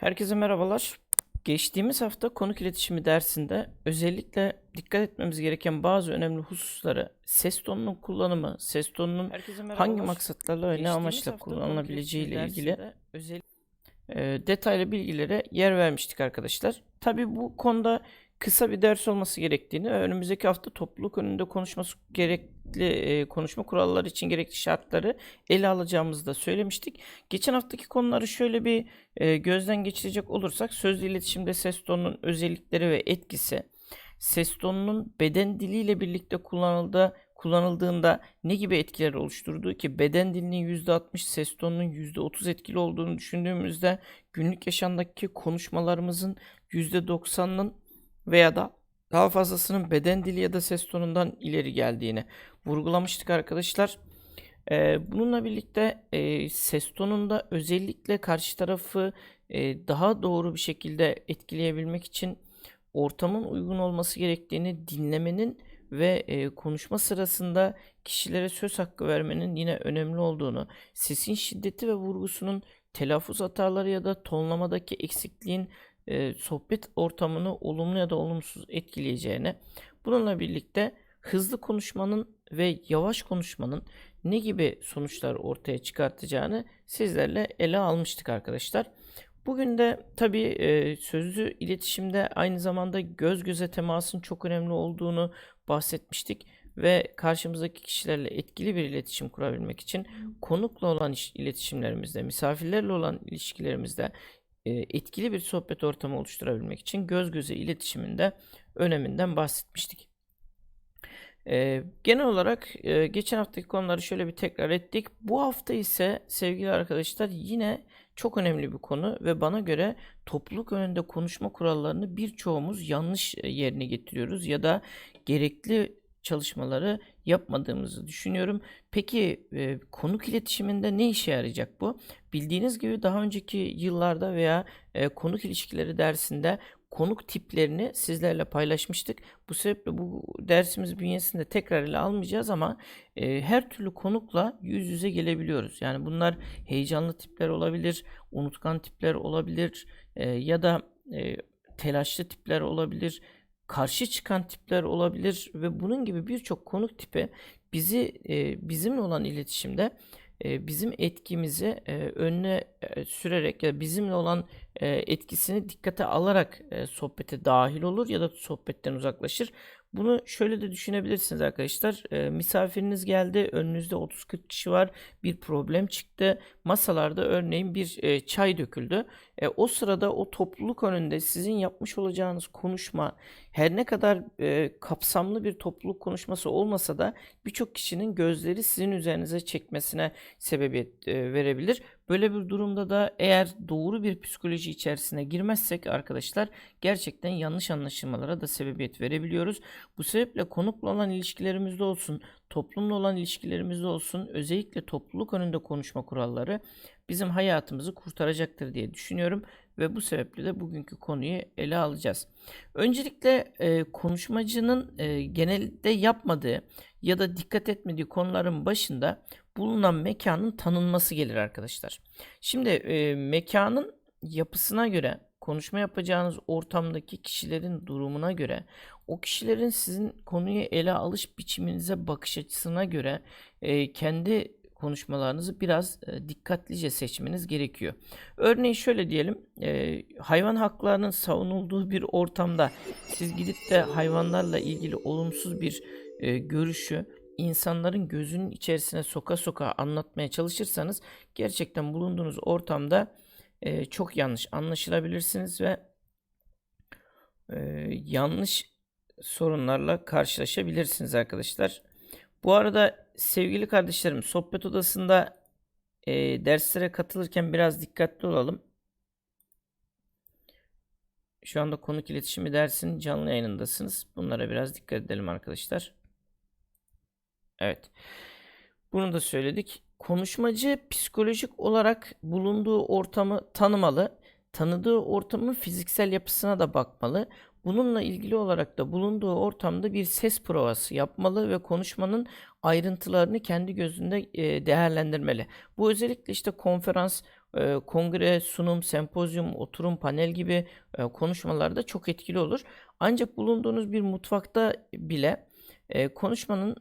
Herkese merhabalar. Geçtiğimiz hafta konuk iletişimi dersinde özellikle dikkat etmemiz gereken bazı önemli hususları, ses tonunun kullanımı, ses tonunun hangi maksatlarla ve ne amaçla kullanılabileceği ile ilgili e, detaylı bilgilere yer vermiştik arkadaşlar. Tabi bu konuda kısa bir ders olması gerektiğini önümüzdeki hafta topluluk önünde konuşması gerekli e, konuşma kuralları için gerekli şartları ele alacağımızı da söylemiştik. Geçen haftaki konuları şöyle bir e, gözden geçirecek olursak sözlü iletişimde ses tonunun özellikleri ve etkisi, ses tonunun beden diliyle birlikte kullanıldığı kullanıldığında ne gibi etkiler oluşturduğu ki beden dilinin %60 ses tonunun %30 etkili olduğunu düşündüğümüzde günlük yaşamdaki konuşmalarımızın %90'ının veya da daha fazlasının beden dili ya da ses tonundan ileri geldiğini vurgulamıştık arkadaşlar. Ee, bununla birlikte e, ses tonunda özellikle karşı tarafı e, daha doğru bir şekilde etkileyebilmek için ortamın uygun olması gerektiğini dinlemenin ve e, konuşma sırasında kişilere söz hakkı vermenin yine önemli olduğunu, sesin şiddeti ve vurgusunun telaffuz hataları ya da tonlamadaki eksikliğin e, sohbet ortamını olumlu ya da olumsuz etkileyeceğine, bununla birlikte hızlı konuşmanın ve yavaş konuşmanın ne gibi sonuçlar ortaya çıkartacağını sizlerle ele almıştık arkadaşlar. Bugün de tabii e, sözlü iletişimde aynı zamanda göz göze temasın çok önemli olduğunu bahsetmiştik ve karşımızdaki kişilerle etkili bir iletişim kurabilmek için konukla olan iş- iletişimlerimizde, misafirlerle olan ilişkilerimizde etkili bir sohbet ortamı oluşturabilmek için göz göze iletişiminde öneminden bahsetmiştik. E, genel olarak e, geçen haftaki konuları şöyle bir tekrar ettik. Bu hafta ise sevgili arkadaşlar yine çok önemli bir konu ve bana göre topluluk önünde konuşma kurallarını birçoğumuz yanlış e, yerine getiriyoruz ya da gerekli çalışmaları yapmadığımızı düşünüyorum. Peki e, konuk iletişiminde ne işe yarayacak bu? Bildiğiniz gibi daha önceki yıllarda veya e, konuk ilişkileri dersinde konuk tiplerini sizlerle paylaşmıştık. Bu sebeple bu dersimiz bünyesinde tekrar ele almayacağız ama e, her türlü konukla yüz yüze gelebiliyoruz. Yani bunlar heyecanlı tipler olabilir, unutkan tipler olabilir e, ya da e, telaşlı tipler olabilir, karşı çıkan tipler olabilir ve bunun gibi birçok konuk tipi bizi e, bizimle olan iletişimde e, bizim etkimizi e, önüne e, sürerek ya bizimle olan e, etkisini dikkate alarak e, sohbete dahil olur ya da sohbetten uzaklaşır. Bunu şöyle de düşünebilirsiniz arkadaşlar. E, misafiriniz geldi, önünüzde 30-40 kişi var, bir problem çıktı. Masalarda örneğin bir e, çay döküldü. E, o sırada o topluluk önünde sizin yapmış olacağınız konuşma her ne kadar e, kapsamlı bir topluluk konuşması olmasa da birçok kişinin gözleri sizin üzerinize çekmesine sebebiyet e, verebilir. Böyle bir durumda da eğer doğru bir psikoloji içerisine girmezsek arkadaşlar gerçekten yanlış anlaşılmalara da sebebiyet verebiliyoruz. Bu sebeple konukla olan ilişkilerimizde olsun, toplumla olan ilişkilerimizde olsun özellikle topluluk önünde konuşma kuralları bizim hayatımızı kurtaracaktır diye düşünüyorum ve bu sebeple de bugünkü konuyu ele alacağız. Öncelikle e, konuşmacının e, genelde yapmadığı ya da dikkat etmediği konuların başında bulunan mekanın tanınması gelir arkadaşlar. Şimdi e, mekanın yapısına göre, konuşma yapacağınız ortamdaki kişilerin durumuna göre, o kişilerin sizin konuyu ele alış biçiminize bakış açısına göre e, kendi konuşmalarınızı biraz e, dikkatlice seçmeniz gerekiyor. Örneğin şöyle diyelim, e, hayvan haklarının savunulduğu bir ortamda siz gidip de hayvanlarla ilgili olumsuz bir e, görüşü insanların gözünün içerisine soka soka anlatmaya çalışırsanız gerçekten bulunduğunuz ortamda e, çok yanlış anlaşılabilirsiniz ve e, yanlış sorunlarla karşılaşabilirsiniz arkadaşlar. Bu arada sevgili kardeşlerim sohbet odasında e, derslere katılırken biraz dikkatli olalım. Şu anda konuk iletişimi dersinin canlı yayınındasınız. Bunlara biraz dikkat edelim arkadaşlar. Evet. Bunu da söyledik. Konuşmacı psikolojik olarak bulunduğu ortamı tanımalı. Tanıdığı ortamın fiziksel yapısına da bakmalı. Bununla ilgili olarak da bulunduğu ortamda bir ses provası yapmalı ve konuşmanın ayrıntılarını kendi gözünde e, değerlendirmeli. Bu özellikle işte konferans, e, kongre, sunum, sempozyum, oturum, panel gibi e, konuşmalarda çok etkili olur. Ancak bulunduğunuz bir mutfakta bile konuşmanın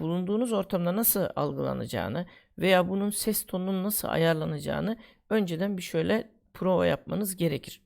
bulunduğunuz ortamda nasıl algılanacağını veya bunun ses tonunun nasıl ayarlanacağını önceden bir şöyle prova yapmanız gerekir.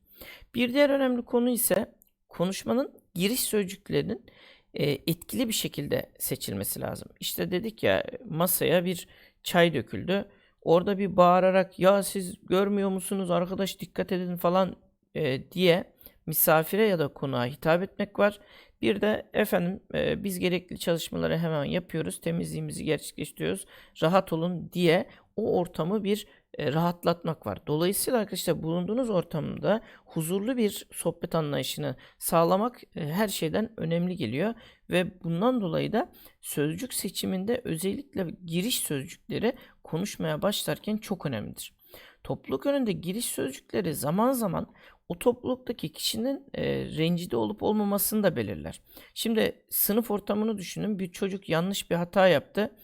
Bir diğer önemli konu ise konuşmanın giriş sözcüklerinin e, etkili bir şekilde seçilmesi lazım. İşte dedik ya masaya bir çay döküldü. Orada bir bağırarak ya siz görmüyor musunuz arkadaş dikkat edin falan e, diye misafire ya da konuğa hitap etmek var. Bir de efendim e, biz gerekli çalışmaları hemen yapıyoruz, temizliğimizi gerçekleştiriyoruz, rahat olun diye o ortamı bir e, rahatlatmak var. Dolayısıyla arkadaşlar bulunduğunuz ortamda huzurlu bir sohbet anlayışını sağlamak e, her şeyden önemli geliyor ve bundan dolayı da sözcük seçiminde özellikle giriş sözcükleri konuşmaya başlarken çok önemlidir. Topluluk önünde giriş sözcükleri zaman zaman o topluluktaki kişinin e, rencide olup olmamasını da belirler. Şimdi sınıf ortamını düşünün. Bir çocuk yanlış bir hata yaptı.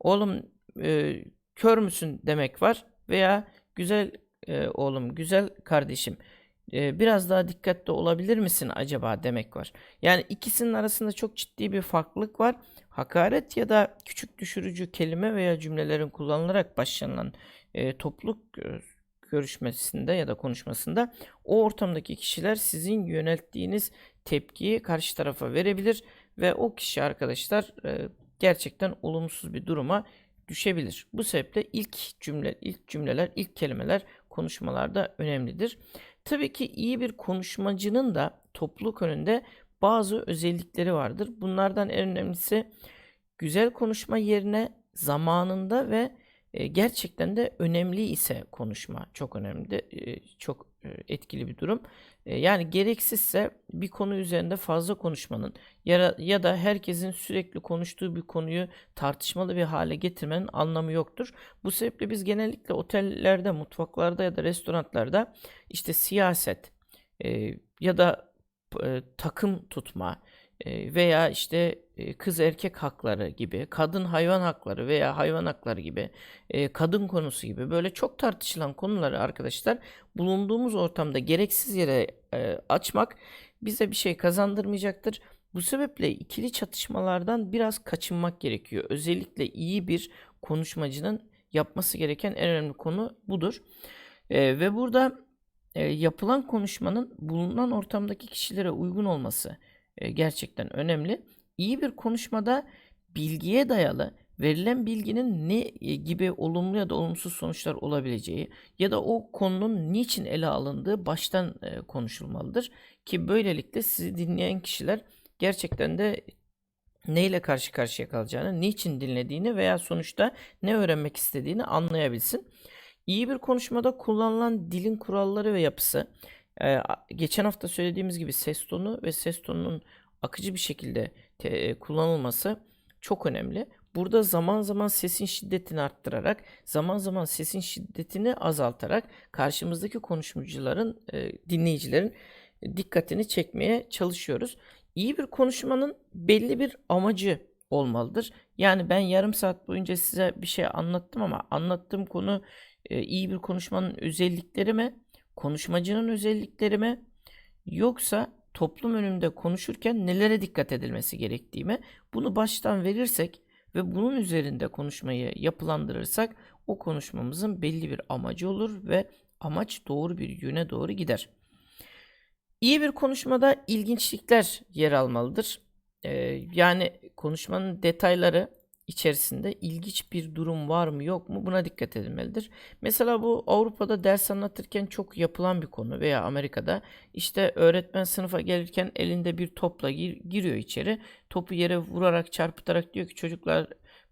Oğlum e, kör müsün demek var veya güzel e, oğlum, güzel kardeşim e, biraz daha dikkatli olabilir misin acaba demek var. Yani ikisinin arasında çok ciddi bir farklılık var. Hakaret ya da küçük düşürücü kelime veya cümlelerin kullanılarak başlanılan e, topluluk e, görüşmesinde ya da konuşmasında o ortamdaki kişiler sizin yönelttiğiniz tepkiyi karşı tarafa verebilir ve o kişi arkadaşlar e, gerçekten olumsuz bir duruma düşebilir. Bu sebeple ilk cümle, ilk cümleler, ilk kelimeler konuşmalarda önemlidir. Tabii ki iyi bir konuşmacının da topluluk önünde bazı özellikleri vardır. Bunlardan en önemlisi güzel konuşma yerine zamanında ve e, gerçekten de önemli ise konuşma çok önemli, e, çok etkili bir durum. E, yani gereksizse bir konu üzerinde fazla konuşmanın ya, ya da herkesin sürekli konuştuğu bir konuyu tartışmalı bir hale getirmenin anlamı yoktur. Bu sebeple biz genellikle otellerde, mutfaklarda ya da restoranlarda işte siyaset e, ya da e, takım tutma veya işte kız erkek hakları gibi, kadın hayvan hakları veya hayvan hakları gibi, kadın konusu gibi böyle çok tartışılan konuları arkadaşlar bulunduğumuz ortamda gereksiz yere açmak bize bir şey kazandırmayacaktır. Bu sebeple ikili çatışmalardan biraz kaçınmak gerekiyor. Özellikle iyi bir konuşmacının yapması gereken en önemli konu budur. ve burada yapılan konuşmanın bulunan ortamdaki kişilere uygun olması, e, gerçekten önemli. İyi bir konuşmada bilgiye dayalı verilen bilginin ne e, gibi olumlu ya da olumsuz sonuçlar olabileceği ya da o konunun niçin ele alındığı baştan e, konuşulmalıdır ki böylelikle sizi dinleyen kişiler gerçekten de neyle karşı karşıya kalacağını, niçin dinlediğini veya sonuçta ne öğrenmek istediğini anlayabilsin. İyi bir konuşmada kullanılan dilin kuralları ve yapısı ee, geçen hafta söylediğimiz gibi ses tonu ve ses tonunun akıcı bir şekilde te, kullanılması çok önemli. Burada zaman zaman sesin şiddetini arttırarak, zaman zaman sesin şiddetini azaltarak karşımızdaki konuşmacıların, e, dinleyicilerin dikkatini çekmeye çalışıyoruz. İyi bir konuşmanın belli bir amacı olmalıdır. Yani ben yarım saat boyunca size bir şey anlattım ama anlattığım konu e, iyi bir konuşmanın özellikleri mi? Konuşmacının özellikleri mi yoksa toplum önünde konuşurken nelere dikkat edilmesi gerektiği mi? Bunu baştan verirsek ve bunun üzerinde konuşmayı yapılandırırsak o konuşmamızın belli bir amacı olur ve amaç doğru bir yöne doğru gider. İyi bir konuşmada ilginçlikler yer almalıdır. Ee, yani konuşmanın detayları içerisinde ilginç bir durum var mı yok mu buna dikkat edilmelidir. Mesela bu Avrupa'da ders anlatırken çok yapılan bir konu veya Amerika'da işte öğretmen sınıfa gelirken elinde bir topla gir, giriyor içeri. Topu yere vurarak çarpıtarak diyor ki çocuklar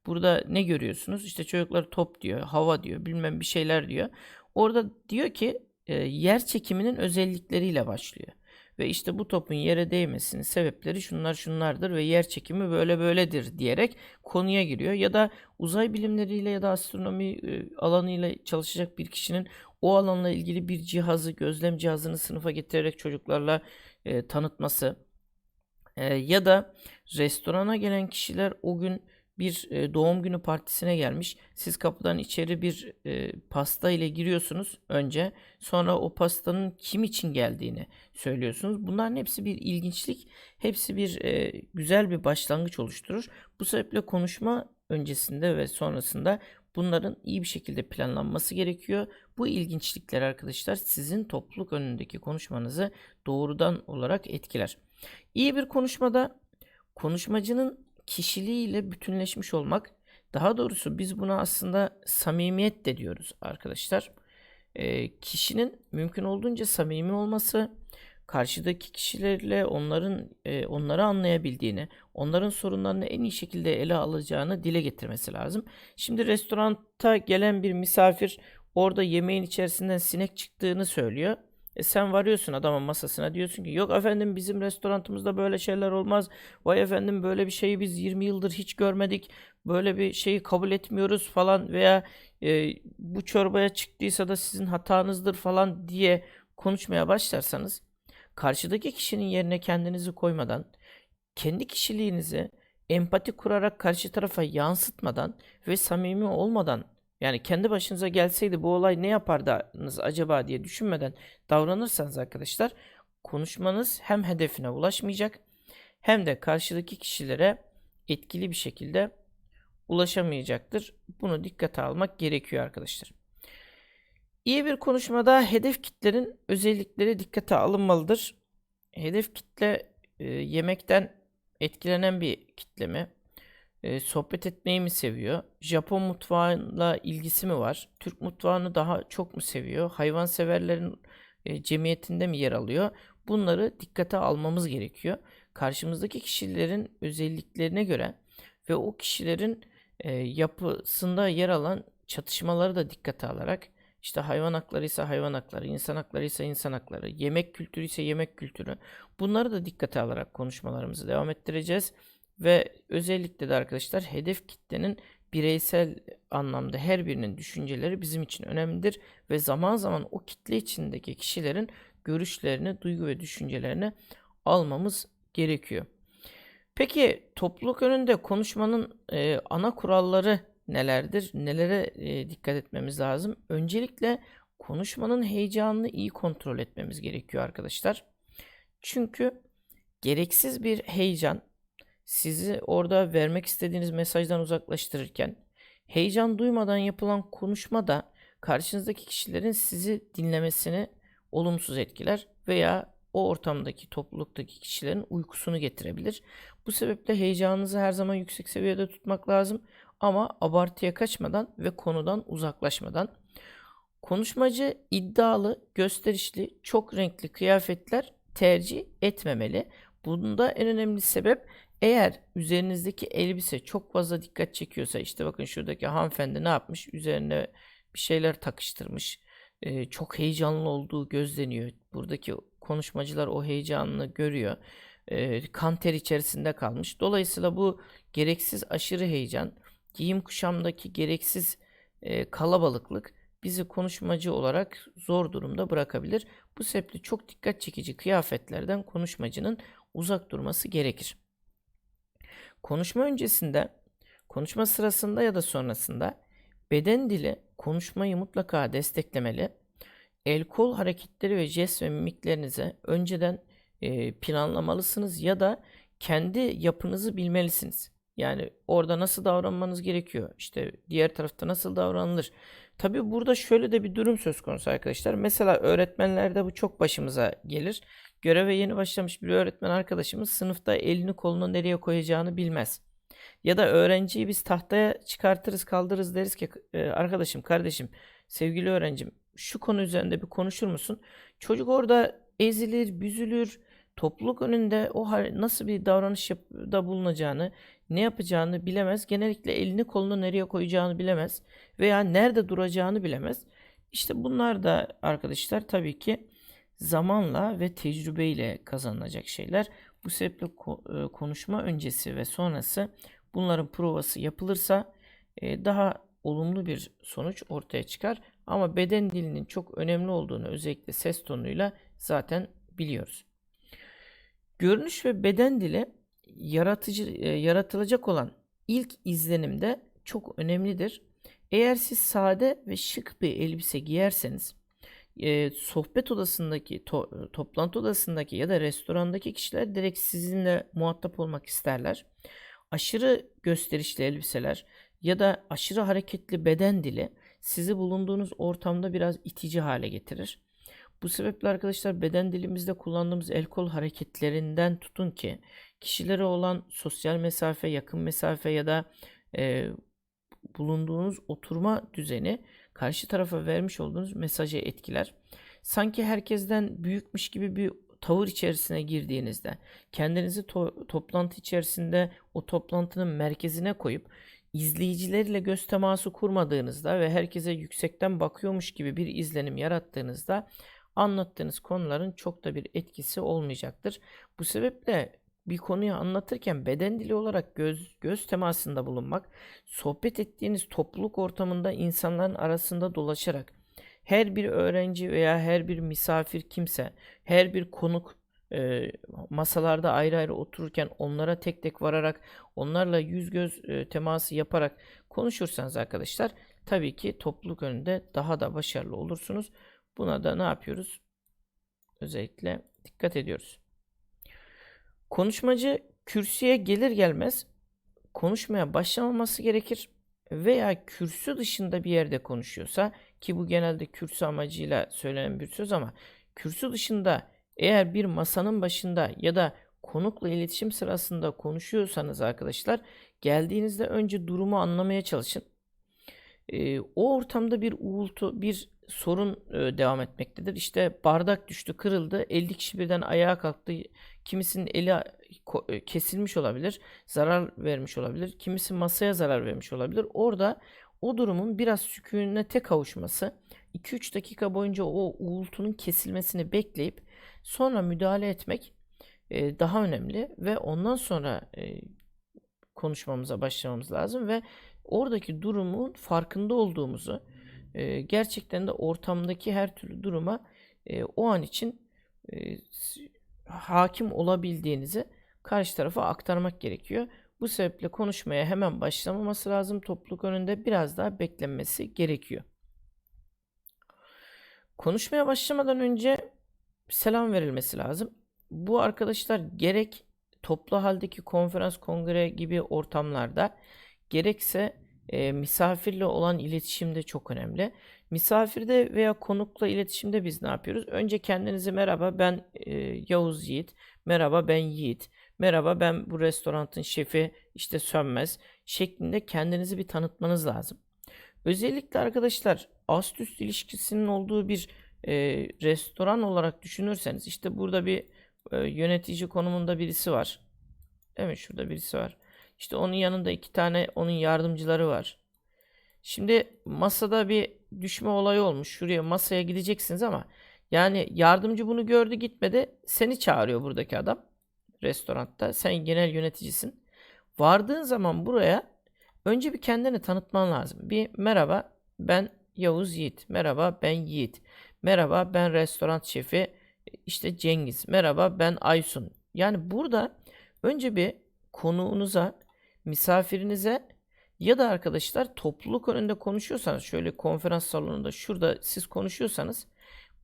burada ne görüyorsunuz? İşte çocuklar top diyor, hava diyor, bilmem bir şeyler diyor. Orada diyor ki e, yer çekiminin özellikleriyle başlıyor. Ve işte bu topun yere değmesinin sebepleri şunlar şunlardır ve yer çekimi böyle böyledir diyerek konuya giriyor. Ya da uzay bilimleriyle ya da astronomi e, alanıyla çalışacak bir kişinin o alanla ilgili bir cihazı, gözlem cihazını sınıfa getirerek çocuklarla e, tanıtması e, ya da restorana gelen kişiler o gün bir e, doğum günü partisine gelmiş. Siz kapıdan içeri bir e, pasta ile giriyorsunuz önce. Sonra o pastanın kim için geldiğini söylüyorsunuz. Bunların hepsi bir ilginçlik. Hepsi bir e, güzel bir başlangıç oluşturur. Bu sebeple konuşma öncesinde ve sonrasında bunların iyi bir şekilde planlanması gerekiyor. Bu ilginçlikler arkadaşlar sizin topluluk önündeki konuşmanızı doğrudan olarak etkiler. İyi bir konuşmada konuşmacının kişiliğiyle bütünleşmiş olmak, daha doğrusu biz buna aslında samimiyet de diyoruz arkadaşlar. E, kişinin mümkün olduğunca samimi olması, karşıdaki kişilerle onların e, onları anlayabildiğini, onların sorunlarını en iyi şekilde ele alacağını dile getirmesi lazım. Şimdi restoranta gelen bir misafir orada yemeğin içerisinden sinek çıktığını söylüyor. E sen varıyorsun adamın masasına diyorsun ki yok efendim bizim restoranımızda böyle şeyler olmaz. Vay efendim böyle bir şeyi biz 20 yıldır hiç görmedik. Böyle bir şeyi kabul etmiyoruz falan veya e, bu çorbaya çıktıysa da sizin hatanızdır falan diye konuşmaya başlarsanız karşıdaki kişinin yerine kendinizi koymadan kendi kişiliğinizi empati kurarak karşı tarafa yansıtmadan ve samimi olmadan yani kendi başınıza gelseydi bu olay ne yapardınız acaba diye düşünmeden davranırsanız arkadaşlar konuşmanız hem hedefine ulaşmayacak hem de karşıdaki kişilere etkili bir şekilde ulaşamayacaktır. Bunu dikkate almak gerekiyor arkadaşlar. İyi bir konuşmada hedef kitlerin özellikleri dikkate alınmalıdır. Hedef kitle e, yemekten etkilenen bir kitle mi? E, sohbet etmeyi mi seviyor? Japon mutfağıyla ilgisi mi var? Türk mutfağını daha çok mu seviyor? Hayvanseverlerin e, cemiyetinde mi yer alıyor? Bunları dikkate almamız gerekiyor. Karşımızdaki kişilerin özelliklerine göre ve o kişilerin e, yapısında yer alan çatışmaları da dikkate alarak işte hayvan hakları ise hayvan hakları, insan hakları ise insan hakları, yemek kültürü ise yemek kültürü. Bunları da dikkate alarak konuşmalarımızı devam ettireceğiz. Ve özellikle de arkadaşlar hedef kitlenin bireysel anlamda her birinin düşünceleri bizim için önemlidir ve zaman zaman o kitle içindeki kişilerin görüşlerini, duygu ve düşüncelerini almamız gerekiyor. Peki topluluk önünde konuşmanın e, ana kuralları nelerdir? Nelere e, dikkat etmemiz lazım? Öncelikle konuşmanın heyecanını iyi kontrol etmemiz gerekiyor arkadaşlar. Çünkü gereksiz bir heyecan sizi orada vermek istediğiniz mesajdan uzaklaştırırken heyecan duymadan yapılan konuşma da karşınızdaki kişilerin sizi dinlemesini olumsuz etkiler veya o ortamdaki topluluktaki kişilerin uykusunu getirebilir. Bu sebeple heyecanınızı her zaman yüksek seviyede tutmak lazım ama abartıya kaçmadan ve konudan uzaklaşmadan. Konuşmacı iddialı, gösterişli, çok renkli kıyafetler tercih etmemeli. Bunda en önemli sebep eğer üzerinizdeki elbise çok fazla dikkat çekiyorsa işte bakın şuradaki hanımefendi ne yapmış? Üzerine bir şeyler takıştırmış. Ee, çok heyecanlı olduğu gözleniyor. Buradaki konuşmacılar o heyecanını görüyor. Ee, kan ter içerisinde kalmış. Dolayısıyla bu gereksiz aşırı heyecan, giyim kuşamdaki gereksiz e, kalabalıklık bizi konuşmacı olarak zor durumda bırakabilir. Bu sebeple çok dikkat çekici kıyafetlerden konuşmacının uzak durması gerekir. Konuşma öncesinde, konuşma sırasında ya da sonrasında beden dili konuşmayı mutlaka desteklemeli. El kol hareketleri ve jest ve mimiklerinize önceden e, planlamalısınız ya da kendi yapınızı bilmelisiniz. Yani orada nasıl davranmanız gerekiyor? İşte diğer tarafta nasıl davranılır? Tabi burada şöyle de bir durum söz konusu arkadaşlar. Mesela öğretmenlerde bu çok başımıza gelir. Göreve yeni başlamış bir öğretmen arkadaşımız sınıfta elini kolunu nereye koyacağını bilmez. Ya da öğrenciyi biz tahtaya çıkartırız kaldırırız deriz ki e, arkadaşım kardeşim sevgili öğrencim şu konu üzerinde bir konuşur musun? Çocuk orada ezilir, büzülür, topluluk önünde o nasıl bir davranışta bulunacağını, ne yapacağını bilemez. Genellikle elini kolunu nereye koyacağını bilemez veya nerede duracağını bilemez. İşte bunlar da arkadaşlar tabii ki zamanla ve tecrübeyle kazanılacak şeyler. Bu sebeple e, konuşma öncesi ve sonrası bunların provası yapılırsa e, daha olumlu bir sonuç ortaya çıkar. Ama beden dilinin çok önemli olduğunu özellikle ses tonuyla zaten biliyoruz. Görünüş ve beden dili yaratıcı e, yaratılacak olan ilk izlenimde çok önemlidir. Eğer siz sade ve şık bir elbise giyerseniz sohbet odasındaki, to, toplantı odasındaki ya da restorandaki kişiler direkt sizinle muhatap olmak isterler. Aşırı gösterişli elbiseler ya da aşırı hareketli beden dili sizi bulunduğunuz ortamda biraz itici hale getirir. Bu sebeple arkadaşlar beden dilimizde kullandığımız el kol hareketlerinden tutun ki kişilere olan sosyal mesafe, yakın mesafe ya da e, bulunduğunuz oturma düzeni karşı tarafa vermiş olduğunuz mesajı etkiler. Sanki herkesten büyükmüş gibi bir tavır içerisine girdiğinizde kendinizi to- toplantı içerisinde o toplantının merkezine koyup izleyicilerle göz teması kurmadığınızda ve herkese yüksekten bakıyormuş gibi bir izlenim yarattığınızda anlattığınız konuların çok da bir etkisi olmayacaktır. Bu sebeple bir konuyu anlatırken beden dili olarak göz göz temasında bulunmak, sohbet ettiğiniz topluluk ortamında insanların arasında dolaşarak her bir öğrenci veya her bir misafir kimse, her bir konuk e, masalarda ayrı ayrı otururken onlara tek tek vararak, onlarla yüz göz e, teması yaparak konuşursanız arkadaşlar tabii ki topluluk önünde daha da başarılı olursunuz. Buna da ne yapıyoruz? Özellikle dikkat ediyoruz. Konuşmacı kürsüye gelir gelmez konuşmaya başlamaması gerekir veya kürsü dışında bir yerde konuşuyorsa ki bu genelde kürsü amacıyla söylenen bir söz ama kürsü dışında eğer bir masanın başında ya da konukla iletişim sırasında konuşuyorsanız arkadaşlar geldiğinizde önce durumu anlamaya çalışın. Ee, o ortamda bir uğultu, bir sorun e, devam etmektedir. İşte bardak düştü, kırıldı, 50 kişi birden ayağa kalktı. Kimisinin eli e, kesilmiş olabilir, zarar vermiş olabilir. Kimisi masaya zarar vermiş olabilir. Orada o durumun biraz sükunete kavuşması, 2-3 dakika boyunca o uğultunun kesilmesini bekleyip sonra müdahale etmek e, daha önemli ve ondan sonra e, konuşmamıza başlamamız lazım ve oradaki durumun farkında olduğumuzu, e, gerçekten de ortamdaki her türlü duruma e, o an için e, hakim olabildiğinizi karşı tarafa aktarmak gerekiyor. Bu sebeple konuşmaya hemen başlamaması lazım. Topluluk önünde biraz daha beklenmesi gerekiyor. Konuşmaya başlamadan önce selam verilmesi lazım. Bu arkadaşlar gerek toplu haldeki konferans, kongre gibi ortamlarda gerekse e, misafirle olan iletişimde çok önemli. Misafirde veya konukla iletişimde biz ne yapıyoruz? Önce kendinizi merhaba ben e, Yavuz Yiğit, merhaba ben Yiğit, merhaba ben bu restoranın şefi işte Sönmez şeklinde kendinizi bir tanıtmanız lazım. Özellikle arkadaşlar ast üst ilişkisinin olduğu bir e, restoran olarak düşünürseniz işte burada bir e, yönetici konumunda birisi var. Evet şurada birisi var. İşte onun yanında iki tane onun yardımcıları var. Şimdi masada bir düşme olayı olmuş. Şuraya masaya gideceksiniz ama yani yardımcı bunu gördü gitmedi. Seni çağırıyor buradaki adam. Restoranda. Sen genel yöneticisin. Vardığın zaman buraya önce bir kendini tanıtman lazım. Bir merhaba ben Yavuz Yiğit. Merhaba ben Yiğit. Merhaba ben restoran şefi işte Cengiz. Merhaba ben Aysun. Yani burada önce bir konuğunuza misafirinize ya da arkadaşlar topluluk önünde konuşuyorsanız şöyle konferans salonunda şurada siz konuşuyorsanız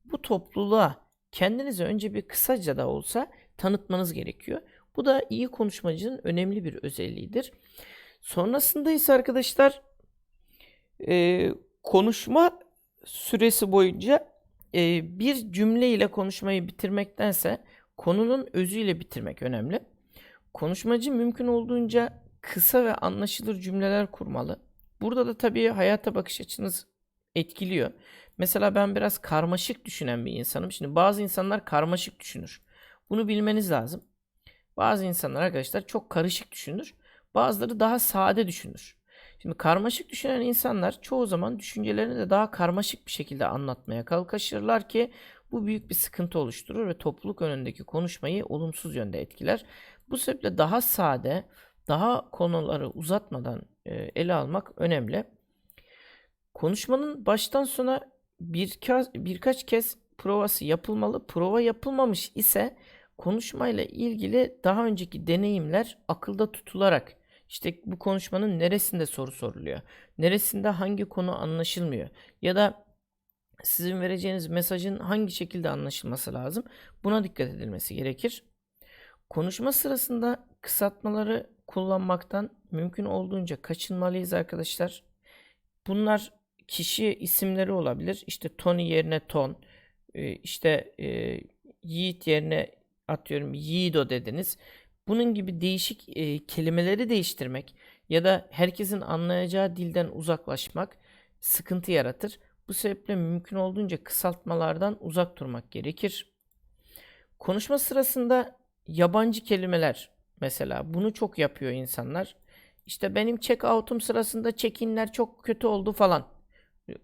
bu topluluğa kendinizi önce bir kısaca da olsa tanıtmanız gerekiyor. Bu da iyi konuşmacının önemli bir özelliğidir. Sonrasında ise arkadaşlar e, konuşma süresi boyunca e, bir cümle ile konuşmayı bitirmektense konunun özüyle bitirmek önemli. Konuşmacı mümkün olduğunca kısa ve anlaşılır cümleler kurmalı. Burada da tabii hayata bakış açınız etkiliyor. Mesela ben biraz karmaşık düşünen bir insanım. Şimdi bazı insanlar karmaşık düşünür. Bunu bilmeniz lazım. Bazı insanlar arkadaşlar çok karışık düşünür. Bazıları daha sade düşünür. Şimdi karmaşık düşünen insanlar çoğu zaman düşüncelerini de daha karmaşık bir şekilde anlatmaya kalkışırlar ki bu büyük bir sıkıntı oluşturur ve topluluk önündeki konuşmayı olumsuz yönde etkiler. Bu sebeple daha sade, daha konuları uzatmadan e, ele almak önemli. Konuşmanın baştan sona birkaç, birkaç kez provası yapılmalı. Prova yapılmamış ise konuşmayla ilgili daha önceki deneyimler akılda tutularak işte bu konuşmanın neresinde soru soruluyor, neresinde hangi konu anlaşılmıyor ya da sizin vereceğiniz mesajın hangi şekilde anlaşılması lazım buna dikkat edilmesi gerekir. Konuşma sırasında kısaltmaları kullanmaktan mümkün olduğunca kaçınmalıyız arkadaşlar. Bunlar kişi isimleri olabilir. İşte Tony yerine Ton, e, işte e, Yiğit yerine atıyorum Yiğido dediniz. Bunun gibi değişik e, kelimeleri değiştirmek ya da herkesin anlayacağı dilden uzaklaşmak sıkıntı yaratır. Bu sebeple mümkün olduğunca kısaltmalardan uzak durmak gerekir. Konuşma sırasında yabancı kelimeler mesela bunu çok yapıyor insanlar. İşte benim check-out'um sırasında check-in'ler çok kötü oldu falan.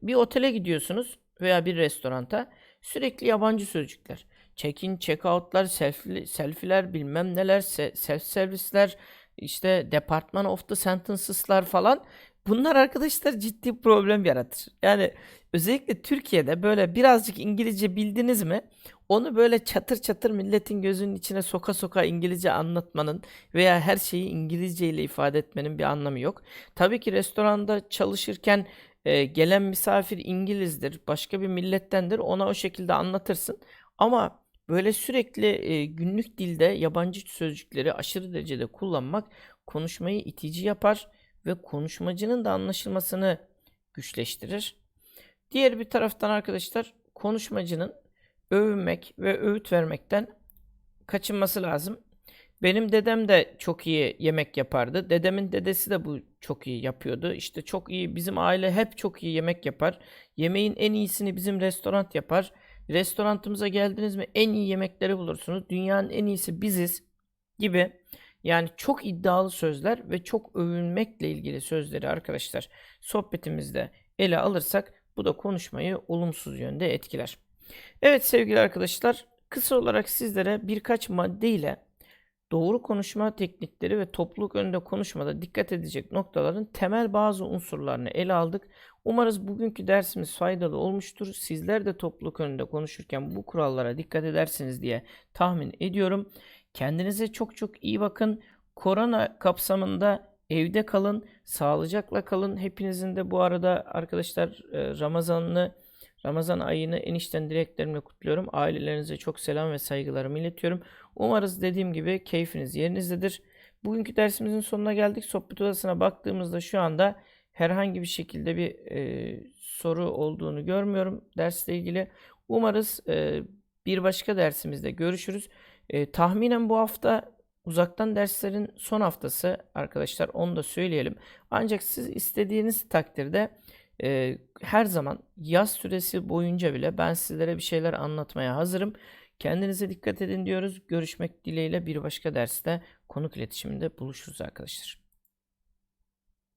Bir otele gidiyorsunuz veya bir restoranta sürekli yabancı sözcükler. Check-in, check-out'lar, selfie, selfie'ler, bilmem neler, self servisler, işte department of the sentences'lar falan. Bunlar arkadaşlar ciddi problem yaratır. Yani özellikle Türkiye'de böyle birazcık İngilizce bildiniz mi? Onu böyle çatır çatır milletin gözünün içine soka soka İngilizce anlatmanın veya her şeyi İngilizce ile ifade etmenin bir anlamı yok. Tabii ki restoranda çalışırken e, gelen misafir İngilizdir, başka bir millettendir. Ona o şekilde anlatırsın. Ama böyle sürekli e, günlük dilde yabancı sözcükleri aşırı derecede kullanmak konuşmayı itici yapar ve konuşmacının da anlaşılmasını güçleştirir. Diğer bir taraftan arkadaşlar konuşmacının övünmek ve öğüt vermekten kaçınması lazım. Benim dedem de çok iyi yemek yapardı. Dedemin dedesi de bu çok iyi yapıyordu. İşte çok iyi bizim aile hep çok iyi yemek yapar. Yemeğin en iyisini bizim restoran yapar. Restorantımıza geldiniz mi en iyi yemekleri bulursunuz. Dünyanın en iyisi biziz gibi. Yani çok iddialı sözler ve çok övünmekle ilgili sözleri arkadaşlar sohbetimizde ele alırsak bu da konuşmayı olumsuz yönde etkiler. Evet sevgili arkadaşlar kısa olarak sizlere birkaç madde ile doğru konuşma teknikleri ve topluluk önünde konuşmada dikkat edecek noktaların temel bazı unsurlarını ele aldık. Umarız bugünkü dersimiz faydalı olmuştur. Sizler de topluluk önünde konuşurken bu kurallara dikkat edersiniz diye tahmin ediyorum. Kendinize çok çok iyi bakın. Korona kapsamında evde kalın, sağlıcakla kalın. Hepinizin de bu arada arkadaşlar e, Ramazan'ını Ramazan ayını enişten dileklerimle kutluyorum. Ailelerinize çok selam ve saygılarımı iletiyorum. Umarız dediğim gibi keyfiniz yerinizdedir. Bugünkü dersimizin sonuna geldik. Sohbet odasına baktığımızda şu anda herhangi bir şekilde bir e, soru olduğunu görmüyorum dersle ilgili. Umarız e, bir başka dersimizde görüşürüz. E, tahminen bu hafta uzaktan derslerin son haftası arkadaşlar onu da söyleyelim. Ancak siz istediğiniz takdirde e, her zaman yaz süresi boyunca bile ben sizlere bir şeyler anlatmaya hazırım. Kendinize dikkat edin diyoruz. Görüşmek dileğiyle bir başka derste konuk iletişiminde buluşuruz arkadaşlar.